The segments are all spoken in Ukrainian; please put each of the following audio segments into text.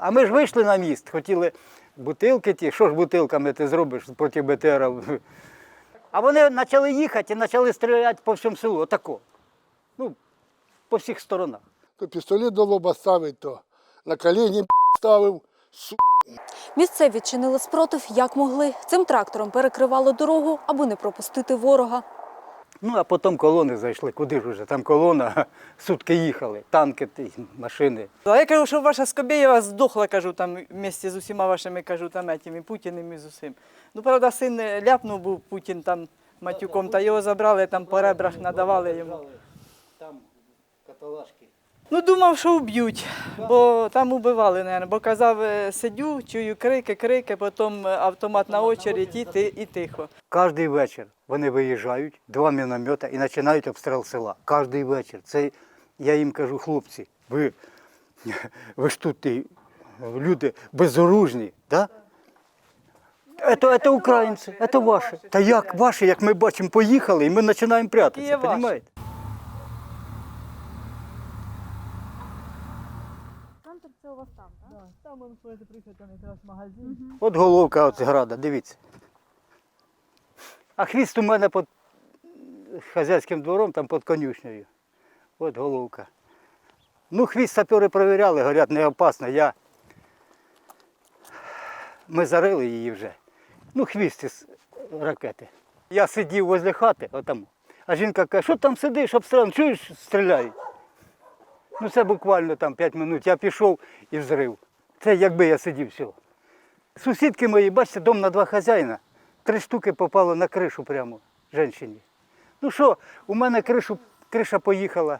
А ми ж вийшли на міст, хотіли бутилки ті, що ж бутилками ти зробиш проти БТРа? А вони почали їхати і почали стріляти по всьому селу, отако. Ну, по всіх сторонах. То пістолет до лоба ставить, то на коліні ставив. Су... Місцеві чинили спротив як могли. Цим трактором перекривали дорогу, аби не пропустити ворога. Ну, а потім колони зайшли. Куди ж уже? Там колона, сутки їхали, танки, машини. А я кажу, що ваша Скобєєва здохла, кажу, там вместе з усіма вашими, кажу, там етими, Путіним і з усім. Ну, правда, син ляпнув був Путін там матюком, та його забрали, там по ребрах надавали йому. Там каталажки. Ну, думав, що вб'ють, бо там убивали, мабуть, бо казав, е, сидю, чую крики, крики, потім автомат на очередь і, ти- і тихо. Кожний вечір вони виїжджають, два міномета і починають обстріл села. Кожний вечір. Це я їм кажу, хлопці, ви, ви ж тут і, люди безоружні, да? Это, это українці, це ваші. Та як ваші, як ми бачимо, поїхали і ми починаємо прятатися, розумієте? Там ви можете приїхати, там якраз магазин. От головка от града, дивіться. А хвіст у мене під хазяйським двором, там під конюшнею. От головка. Ну, хвіст сапери перевіряли, говорять, не опасно. Я... Ми зарили її вже. Ну, хвіст із ракети. Я сидів возле хати, отам. А жінка каже, що там сидиш, обстрілян, чуєш, стріляють. Ну це буквально там 5 минут. Я пішов і взрив. Це якби я сидів все. Сусідки мої, бачите, дом на два хазяїна. Три штуки попало на кришу прямо жінці. Ну що, у мене кришу, криша поїхала.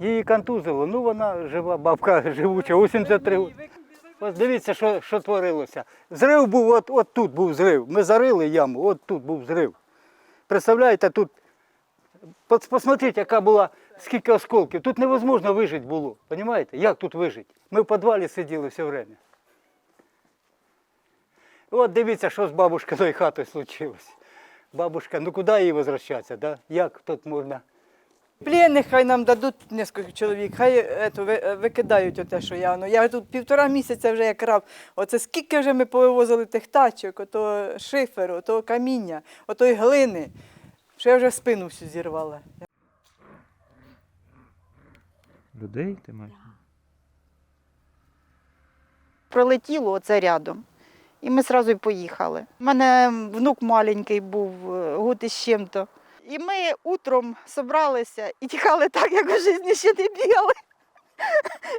Її контузило, ну вона жива, бабка живуча, 83 роки. Ось дивіться, що, що творилося. Зрив був, от, от тут був зрив. Ми зарили яму, от тут був зрив. Представляєте, тут, пос- посмотрите, яка була, скільки осколків. Тут невозможно вижити було. Понимаєте? Як тут вижити? Ми в підвалі сиділи все время. От дивіться, що з бабушкиною хатою случилось. Бабушка, ну куди їй возвращатися? Да? Як тут можна? Пленних хай нам дадуть кілька чоловік, хай ето, е, викидають оте, що я. Ну, я тут півтора місяця вже як раб. Оце скільки вже ми повивозили тих тачок, ото шиферу, ото каміння, ото глини, що я вже спину всю зірвала. Людей ти маєш? прилетіло оце рядом. І ми одразу й поїхали. У мене внук маленький був, е, год із чим-то. І ми утром зібралися і тікали так, як у житті ще не бігали.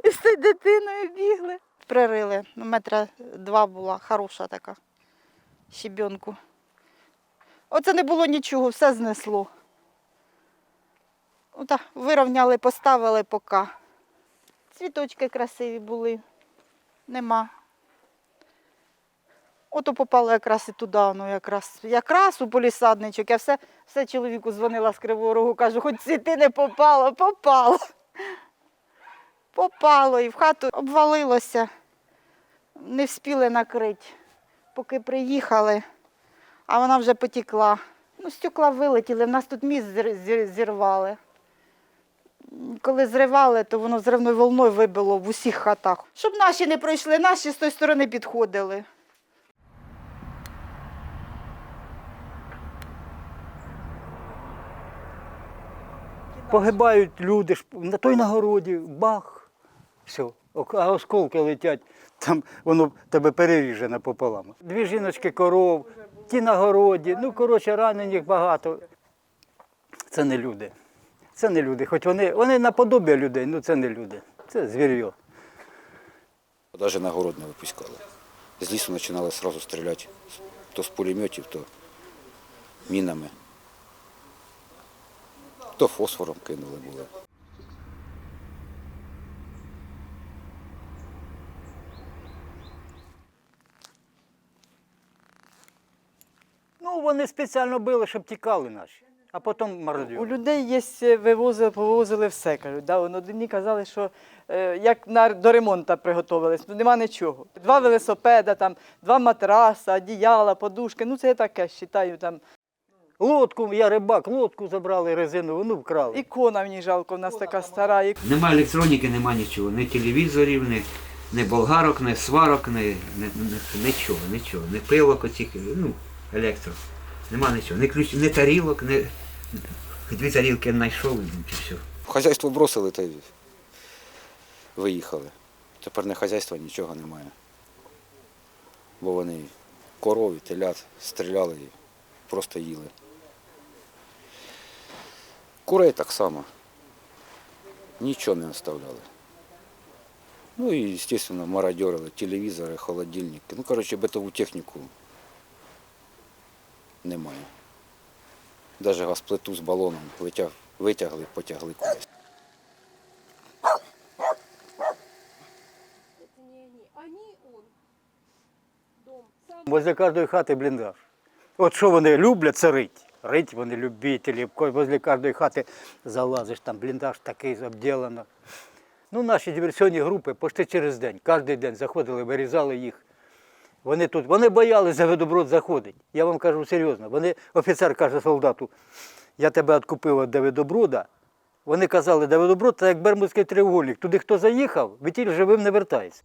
І з цією дитиною бігли. Пририли. Ну, метра два була, хороша така. Щебенку. Оце не було нічого, все знесло. Ота, вирівняли, поставили поки. Цвіточки красиві були нема. Ото попало якраз і туди, ну якраз, якраз у полісадничок. Я все, все чоловіку дзвонила з Кривого Рогу, кажу, хоч цвіти не попало, попало. Попало і в хату обвалилося. Не вспіли накрити. Поки приїхали, а вона вже потекла. Ну, стекла вилетіли, в нас тут міст зір- зір- зірвали. Коли зривали, то воно зривною волною вибило в усіх хатах. Щоб наші не пройшли, наші з тої сторони підходили. Погибають люди, на той нагороді, бах, все. А осколки летять, там воно тебе переріже напополам. Дві жіночки коров, ті на городі, ну, коротше, ранених багато. Це не люди. Це не люди. Хоч вони, вони наподобі людей, ну це не люди. Це звір'йо. Навіть на город не випускали. З лісу починали одразу стріляти. То з пулеметів, то мінами. То фосфором кинули були. Ну, вони спеціально били, щоб тікали наші, а потім У людей є, е, вивозили, повозили все, кажуть. Да? Одні казали, що е, як на, до ремонту приготувались, ну нема нічого. Два велосипеда, там, два матраса, одіяла, подушки, ну це я таке вважаю, там Лодку, я рибак, лодку забрали резинову, ну вкрали. ікона мені жалко, в нас така стара. Нема електроніки, нема нічого, ні телевізорів, ні, ні болгарок, ні сварок, ні, ні, ні- нічого, нічого. Ні пилок оцих, ну, електро. Нема нічого. Ні ключ, ні тарілок, ні. Дві тарілки знайшов і все. Хазяйство бросили та й виїхали. Тепер не хазяйства нічого немає. Бо вони коров і телят стріляли і просто їли. Курей так само. Нічого не оставляли. Ну і, звісно, мародерили телевізори, холодильники. Ну, коротше, битову техніку немає. Навіть газплиту з балоном витяг, витягли, потягли кудись. Возле кожної хати бліндаж. От що вони люблять, це рить. Рить вони любителі. Возле кожної хати залазиш, там бліндаж такий обділено. Ну, наші диверсійні групи почти через день, кожен день заходили, вирізали їх. Вони тут, вони боялися за Давидоброд заходити. Я вам кажу серйозно. Вони, офіцер каже солдату, я тебе відкупив від Давидоброда. Вони казали, Давидоброд це як Бермудський треугольник. Туди хто заїхав, вітіль живим не вертається.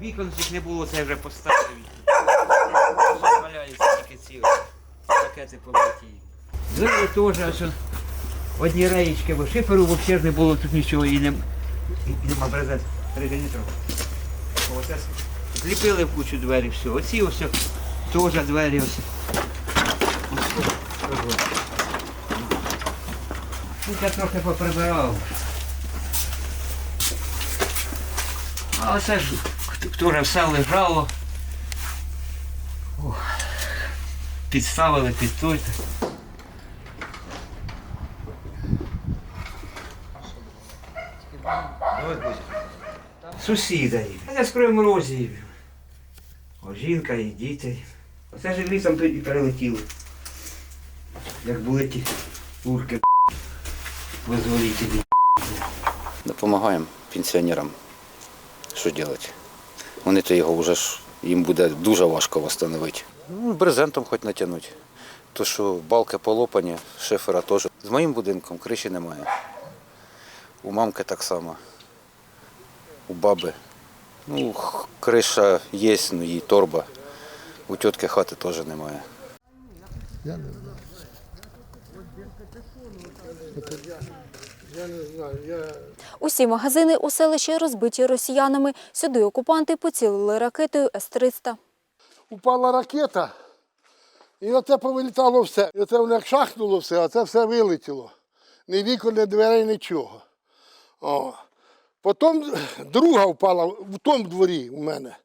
Вікон цих не було, це вже поставили. Валяються тільки ці пакети побиті. Теж, он, одні реєчки, бо шиферу взагалі не було тут нічого і, нем, і нема брезент. Оце зліпили в кучу двері, все. Оці ось теж двері ось. Тут я трохи поприбирав. А оце ж теж все лежало. Підставили під той. Сусіда. Я з Кривморозі. О, жінка і діти. Оце ж лісом тут і перелетіли. Як були ті урки визволителі. Допомагаємо пенсіонерам. Що робити? Вони то його вже ж їм буде дуже важко встановити. Ну, брезентом хоч натягнути. То що балки полопані, шифера теж. З моїм будинком криші немає. У мамки так само. У баби. Ну, криша є, ну її торба. У тітки хати теж немає. Я не знаю. Я не знаю. Я... Усі магазини у селищі розбиті росіянами. Сюди окупанти поцілили ракетою С-300. Упала ракета, і оце повилітало все. І оце воно як шахнуло все, а це все вилетіло. Ні вікон, ні дверей, нічого. О. Потім друга впала в тому дворі у мене.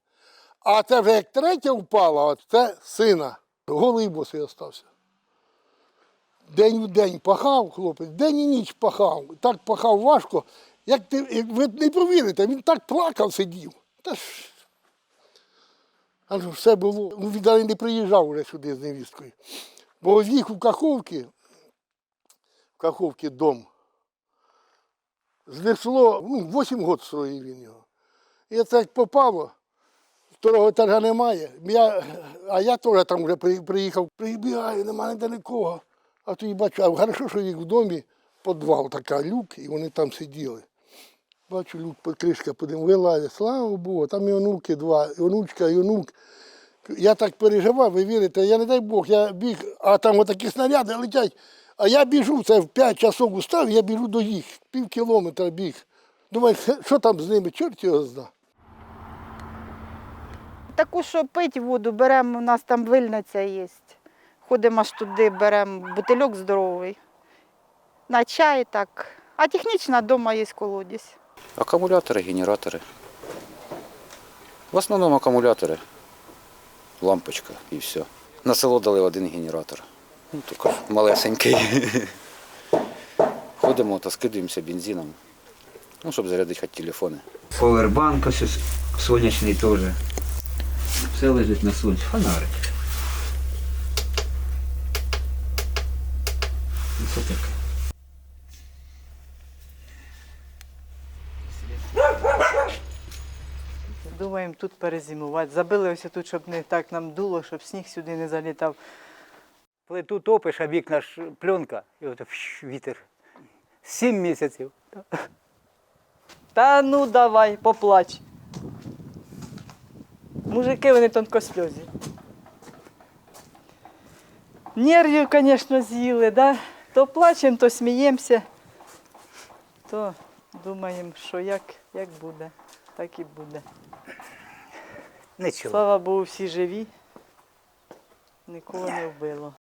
А це вже як третя впала, от це сина. Голий босий остався. День в день пахав хлопець, день і ніч пахав. Так пахав важко. Як ти, як ви не повірите, він так плакав, сидів. Та ж а ну, все було. Ну, він навіть не приїжджав вже сюди з невісткою. Бо їх у Каховці, в Каховці дом, знесло, ну, 8 років строїв він його. І як попало, второго етажа немає. Я, а я теж там вже приїхав, прибігаю, немає ніде нікого. А тоді бачу, а хорошо, що їх в домі підвал така люк, і вони там сиділи. Бачу, люк, кришка подим, вилазить, слава Богу, там і онуки два, і онучка, і онук. Я так переживав, ви вірите, я не дай Бог, я біг, а там отакі снаряди летять. А я біжу, це в 5 часов устав, я біжу до їх, пів кілометра біг. Думаю, що там з ними, чорт його зна. Таку, що пить воду, беремо, у нас там вильниця є. Ходимо аж туди, беремо бутильок здоровий. На чай так. А технічна вдома є колодязь. Акумулятори, генератори. В основному акумулятори, лампочка і все. На село дали один генератор. Ну, тільки малесенький. Ходимо та скидуємося бензином, ну, щоб зарядити хоч телефони. Повербанк ось сонячний теж. Все лежить на сонці. Фонарик. І це таке. Думаємо тут перезимувати. Забили ось тут, щоб не так нам дуло, щоб сніг сюди не залітав. Плиту топиш, а вікна ж пленка, і от вітер. Сім місяців. Та ну давай, поплач. Мужики, вони тонкосльозі. Нервів, звісно, з'їли, да? То плачемо, то сміємося, то думаємо, що як, як буде, так і буде. Нічого. Слава Богу, всі живі. Нікого не вбило.